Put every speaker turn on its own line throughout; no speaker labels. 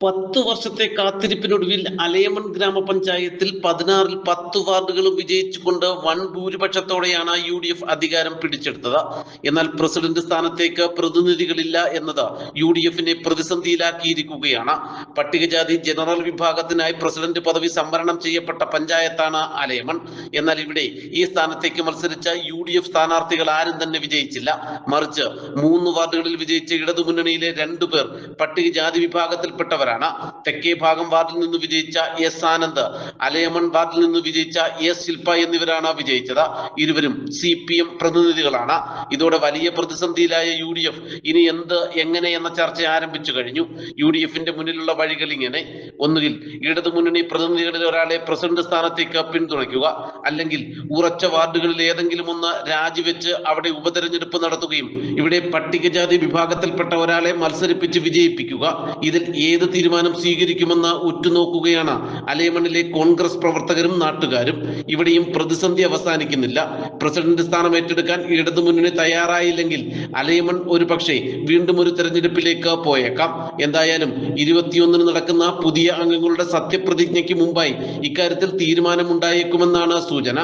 പത്ത് വർഷത്തെ കാത്തിരിപ്പിനൊടുവിൽ അലയമൺ ഗ്രാമപഞ്ചായത്തിൽ പതിനാറിൽ പത്ത് വാർഡുകളും വിജയിച്ചുകൊണ്ട് വൺ ഭൂരിപക്ഷത്തോടെയാണ് യു ഡി എഫ് അധികാരം പിടിച്ചെടുത്തത്. എന്നാൽ പ്രസിഡന്റ് സ്ഥാനത്തേക്ക് പ്രതിനിധികളില്ല എന്നത് യു ഡി എഫിനെ പ്രതിസന്ധിയിലാക്കിയിരിക്കുകയാണ്. പട്ടികജാതി ജനറൽ വിഭാഗത്തിനായി പ്രസിഡന്റ് പദവി സംവരണം ചെയ്യപ്പെട്ട പഞ്ചായത്താണ് അലയമൺ. എന്നാൽ ഇവിടെ ഈ സ്ഥാനത്തേക്ക് മത്സരിച്ച യു ഡി എഫ് സ്ഥാനാർത്ഥികൾ ആരും തന്നെ വിജയിച്ചില്ല. മറിച്ച് മൂന്ന് വാർഡുകളിൽ വിജയിച്ച ഇടതുമുന്നണിയിലെ രണ്ടുപേർ പട്ടികജാതി വിഭാഗത്തിൽപ്പെട്ടവരാണ് തെക്കേ ഭാഗം വാർഡിൽ നിന്ന് വിജയിച്ച എസ് ആനന്ദ് അലയമൺ വാർഡിൽ നിന്ന് വിജയിച്ച എസ് ശില്പ എന്നിവരാണ് വിജയിച്ചത്. ഇരുവരും സി പി എം പ്രതിനിധികളാണ്. ഇതോടെ വലിയ പ്രതിസന്ധിയിലായ യു ഡി എഫ് ഇനി എന്ത് എങ്ങനെ എന്ന ചർച്ച ആരംഭിച്ചു കഴിഞ്ഞു. യു ഡി എഫിന്റെ മുന്നിലുള്ള വഴികൾ ഇങ്ങനെ. ഒന്നുകിൽ ഇടതു മുന്നണി പ്രതിനിധികളിൽ ഒരാളെ പ്രസിഡന്റ് സ്ഥാനത്തേക്ക് പിന്തുണയ്ക്കുക അല്ലെങ്കിൽ ഉറച്ച വാർഡുകളിൽ ഏതെങ്കിലും ഒന്ന് രാജിവെച്ച് അവിടെ ഉപതെരഞ്ഞെടുപ്പ് നടത്തുകയും ഇവിടെ പട്ടികജാതി വിഭാഗത്തിൽപ്പെട്ട ഒരാളെ മത്സരിപ്പിച്ച് വിജയിപ്പിക്കുക. ഇതിൽ ഏത് തീരുമാനം സ്വീകരിക്കുമെന്ന് ഉറ്റുനോക്കുകയാണ് അലേമണിലെ കോൺഗ്രസ് പ്രവർത്തകരും നാട്ടുകാരും ഇവിടെയും പ്രതിസന്ധി അവസാനിക്കുന്നില്ല. പ്രസിഡന്റ് സ്ഥാനം ഏറ്റെടുക്കാൻ ഇടതുമുന്നണി തയ്യാറായില്ലെങ്കിൽ അലേമൺ ഒരു പക്ഷേ വീണ്ടും ഒരു തെരഞ്ഞെടുപ്പിലേക്ക് പോയേക്കാം. എന്തായാലും ഇരുപത്തിയൊന്നിന് നടക്കുന്ന പുതിയ അംഗങ്ങളുടെ സത്യപ്രതിജ്ഞയ്ക്ക് മുമ്പായി ഇക്കാര്യത്തിൽ തീരുമാനമുണ്ടായേക്കുമെന്നാണ് സൂചന.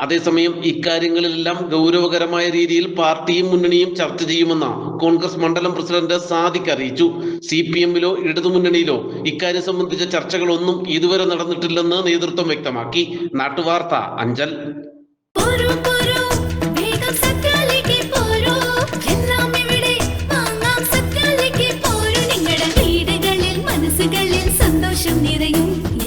അതേസമയം ഇക്കാര്യങ്ങളിലെല്ലാം ഗൗരവകരമായ രീതിയിൽ പാർട്ടിയും മുന്നണിയും ചർച്ച ചെയ്യുമെന്ന് കോൺഗ്രസ് മണ്ഡലം പ്രസിഡന്റ് സാദിഖ് അറിയിച്ചു. സി പി എമ്മിലോ ഇടതുമുന്നണിയിലോ ഇക്കാര്യം സംബന്ധിച്ച ചർച്ചകളൊന്നും ഇതുവരെ നടന്നിട്ടില്ലെന്ന് നേതൃത്വം വ്യക്തമാക്കി. നാട്ടുവാർത്ത അഞ്ചൽ.
സന്തോഷം നിറയും.